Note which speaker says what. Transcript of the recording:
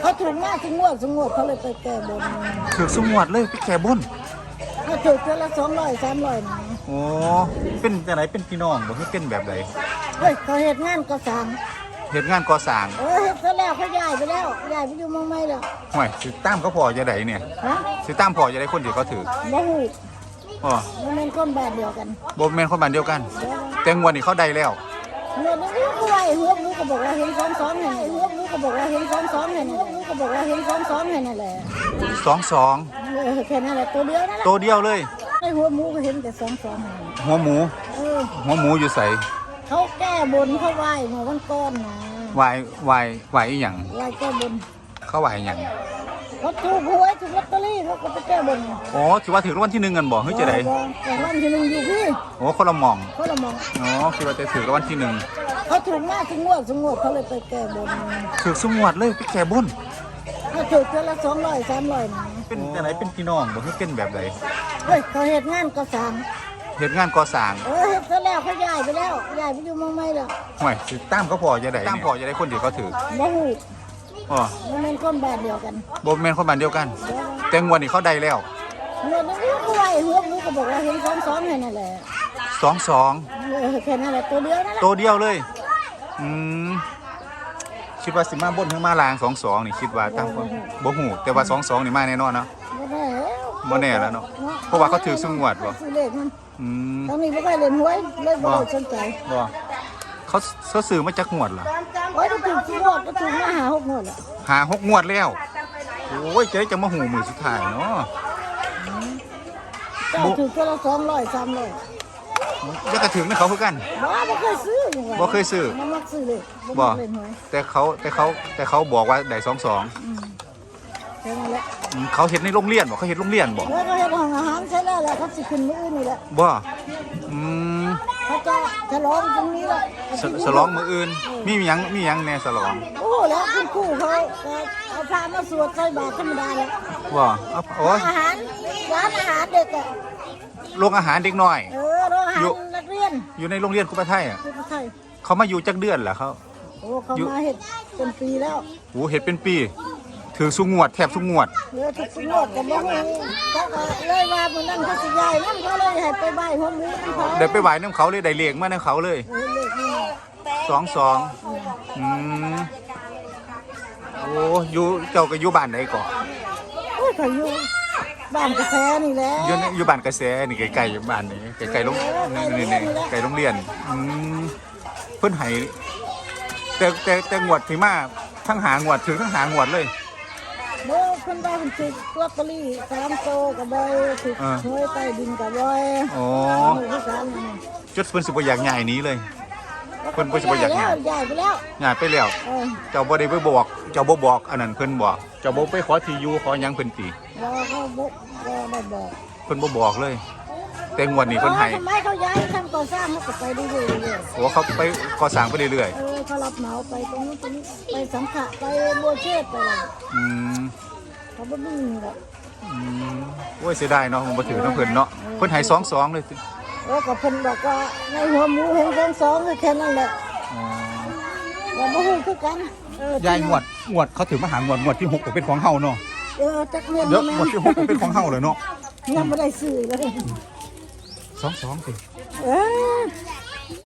Speaker 1: เขาถูกมากทุกงวดทุกงวดเขาเลยไปแก้บน
Speaker 2: ถือสงวดเลยไปแก่บน
Speaker 1: เขาถูกเท่าละสองร้อยสามร้อยนะ
Speaker 2: โอ้เป็นจังไหนเป็นพี่น้องบ่คือเป็นแบบใด
Speaker 1: เฮ้ยเขาเหตุงานก็สั่ง
Speaker 2: เฮ็ดงานก่อสร้าง
Speaker 1: เออเหตุซะแล้วเขาย้ายไปแล้วย้ายไปอยู่เมืองใหม่แล้ว
Speaker 2: ห่วยสิตามเขาพอจะได้เนี่ย
Speaker 1: ฮะ
Speaker 2: สิตามพอจะได้คนที่เขาถือ
Speaker 1: บ่ฮู้
Speaker 2: อ๋อ
Speaker 1: มันเป็นคนบ้านเดียวกัน
Speaker 2: บ่แม่นคนบ้านเดียวกัน
Speaker 1: เดี๋ยว
Speaker 2: แต่งวดนี้เขาได้แล้ว
Speaker 1: เงินนี้ก็ไว้หัวหมูก็บอกว่าเห็นซ้อมซ้อมเนี่ยหัวหมูก็บอกว่าเห็นซ้อมซ้อมเนี่ยหัวหมูก็บอกว่าเห็นซ้อมซ้อมเนี่ยนั่นแหละ
Speaker 2: 22
Speaker 1: เออแค่นั้นแหละตัวเดียวนั่นแหละ
Speaker 2: ตัวเดียวเลย
Speaker 1: ไอ้หัวหมูก็เห็นแต่ซ้อมซ้อมเนี่ย
Speaker 2: หัวหมู
Speaker 1: เออ
Speaker 2: หัวหมูอยู่ใส่
Speaker 1: เขาแก้บนเขาไหว้เมื่อวันก่อนนะ
Speaker 2: วายวายวายอีหยัง
Speaker 1: ไหว้แก้บน
Speaker 2: เขาวายอีหยัง
Speaker 1: เขาถูกหวยถูกลอตเตอรี่เขาก็ไปแก้บน
Speaker 2: อ๋อคิดว่าถือรางวัลที่หนึ่งกันบ่เฮ้ยจะได้
Speaker 1: แต่วันที่หนึ่งอยู่พี่
Speaker 2: โอ้คนละหมอง
Speaker 1: เขาละมอง
Speaker 2: อ๋อคิดว่าจะถือรางวัลที่หนึ่ง
Speaker 1: เขาถูกมากทุกงวดทุกงวดเขาเลยไปแก้บน
Speaker 2: ถือสงวดเลยไปแก่บน
Speaker 1: เขาถูกเท่าละสองร้อยสามร้อยนะ
Speaker 2: เป็นจังไหนเป็นพี่น้องบ่คือเป็นแบบใด
Speaker 1: เฮ้ยเขาเหตุงานก็สั่ง
Speaker 2: เฮ็ดงานก่อสร้าง
Speaker 1: เออเหตุซะแล้วเขาย้ายไปแล้วย้ายไปอยู่เมืองใหม่แล้ว
Speaker 2: ห่วยสิตามเขาพอจะได้ตามพอจะได้คนที่เขาถือ
Speaker 1: บ่ฮู้
Speaker 2: อ๋อ
Speaker 1: มันเป็นคนบ้านเดียวกัน
Speaker 2: บ่แม่นคนบ้านเดียวกัน
Speaker 1: เดี๋ยว
Speaker 2: แต่งวดนี้เขาได้แล้ว
Speaker 1: เงินนี้ก็ไว้หัวหมูก็บอกว่าเห็นซ้อมซ้อมเนี่ยนั่นแหละ
Speaker 2: 22
Speaker 1: เออแค่นั้นแหละตัวเดียวนั่นแหละ
Speaker 2: ตัวเดียวเลย อืมคิดว่าสิมาบนถึงมาลาง22นี่คิดว่าตามคนบ่ฮู้แต่ว่า22นี่มาแน่นอนเนาะ
Speaker 1: บ่แน่แล้ว
Speaker 2: บ่แน่แล้วเนาะเพราะว่าเขาถือซุ่มงวดบ่
Speaker 1: ซื้อเลขมัน
Speaker 2: อืม
Speaker 1: ตอนนี้บ่ค่อยเล่นหวยเลยบ่ได้สนใจ
Speaker 2: บ่ เขาเขาซื้อมาจากงวดล่ะ
Speaker 1: โอ้ยถูกทุกงวดก็ถูกมาหาหกงวดแล้ว
Speaker 2: หาหกงวดแล้วโอ้ยเจ๊จะมาหูมือสุดท้ายเนาะ
Speaker 1: เจ้าถูกตัวละสองร้อยสามร้อย
Speaker 2: จะกระถึงนะเขาคือกัน
Speaker 1: บ่บ่เคยซื้ออย่าง
Speaker 2: บ่เคยซื้อ
Speaker 1: มันมักซื้อเลย
Speaker 2: บ่
Speaker 1: มักเล่นหวย
Speaker 2: แต่เขาแต่เขาแต่เขาบอกว่าได้สองสอง
Speaker 1: อืมแค่นั้นแหละ
Speaker 2: เขาเห็นในโรงเรียนบอกเขาเห็นโรงเรียนบอก
Speaker 1: แล้วก็เฮ็ดห้องอาหารใช้แล้วแหละเขาสิขึ้นมื้ออื่นนี่แหละ
Speaker 2: บ่อืม
Speaker 1: เขาจะฉลองตรงนี้แหละ
Speaker 2: สสลองมืออื่น มีหยังมีหยังแน่สลอง
Speaker 1: โอ้แล้วคุณครูเขาก็เอาพระมาสวดใส่บาตรธรรมดาแล้ว
Speaker 2: บ่เอาโอ้ย
Speaker 1: อาหารร้านอาหารเด็กอะ
Speaker 2: โรงอาหารเด็กน้อย
Speaker 1: เออโรงอาหาร
Speaker 2: อยู่
Speaker 1: นักเรียน
Speaker 2: อยู่ในโรงเรียนคุปไทยอะ
Speaker 1: ที่ประเทศ
Speaker 2: เขามาอยู่จักเดือนเหรอเขา
Speaker 1: โอ้เขา
Speaker 2: อยู่
Speaker 1: มาเห็ดเป็นปีแล้ว
Speaker 2: โอ้เห็ดเป็นปี ถือสุงวดแทบสุงวด
Speaker 1: เหลือทุกสงวดกับบ่ฮู้เขาก็เลยว่ามื้อนั้นเขาสิย้ายนํเขาเลยให้ไปไหว้หัวหมูนำเขา
Speaker 2: ได้ไปไหว้น้ำเขาเลยได้เลขมาน้ำเขาเลย
Speaker 1: เออเลขนี่
Speaker 2: สองสองอืมโอ้อยู่เจ้าก็อยู่บ้านไหนก่อน
Speaker 1: โอ้ยเขาอยู่บ้านกระแสนี่แหละ
Speaker 2: อยู่ในอยู่บ้านกระแสนี่ไกลๆบ้านนี่ไกลๆโรงนี่นี่นี่ไกลโรงเรียนอืมเพิ่นให้แต่แต่แต่งวดที่มาทั้งหางวดถึงทั้งหางวดเลย
Speaker 1: เมื่อเพิ่นได้เพิ่นถูกลอตเตอรี่สามโตก็บ่ถูก
Speaker 2: อ่า
Speaker 1: หวยใต้ดินก็บ่
Speaker 2: อ๋อ
Speaker 1: หมู่ที่สามนี่
Speaker 2: จุดเพิ่นสิบ่อยากย้ายหนี้เลย เพิ่นบ่สิบ่อยาก
Speaker 1: ย้า
Speaker 2: ย้าย
Speaker 1: ย้ายไปแล้ว
Speaker 2: ย้ายไปแล้ว
Speaker 1: เออ
Speaker 2: เจ้าบ่ได้ไปบอก เจ้าบ่บอกอันนั้นเพิ่นบอก เจ้าบ่ไปขอที่อยู่ขอหยังเพิ่นติ
Speaker 1: บ่เขาบ่บ่ได้บอก
Speaker 2: เพิ่นบ่บอกเลย แต่งวดนี้เพิ่นให้
Speaker 1: ทำไมเขาย้ายทำก่อสร้างเขาก็ไปเรื่อยๆ
Speaker 2: โอ้เขาไปก่อสร้างไปเรื่อย
Speaker 1: เออเขารับเหมาไปตรงนู้นตรงนี้ไปสังขะไปบัวเชษไปอะไร
Speaker 2: ๆอืม
Speaker 1: เขาบ่มีหรอก
Speaker 2: อืมโอ้ยเสียดายเนาะผมบ่ถือน้ำเพิ่นเนาะเพิ่นให้สองสองเลยติ
Speaker 1: โอ้ก็เพิ่นบอกว่าในหัวหมูเห็นสองสองคือแค่นั้นแหละ
Speaker 2: อ๋อ
Speaker 1: เราบ่ฮู้คือกันเออยา
Speaker 2: ยงวดงวดเขาถือมาหางวดงวดที่หกก็เป็นของเฮาเนาะ
Speaker 1: เออจักเงิน
Speaker 2: เดี๋ยว
Speaker 1: แม่
Speaker 2: งวดที่หกก็เป็นของเฮาเลยเนาะ
Speaker 1: ยังบ่ได้ซื้อเลย
Speaker 2: สองสองสิ
Speaker 1: เออ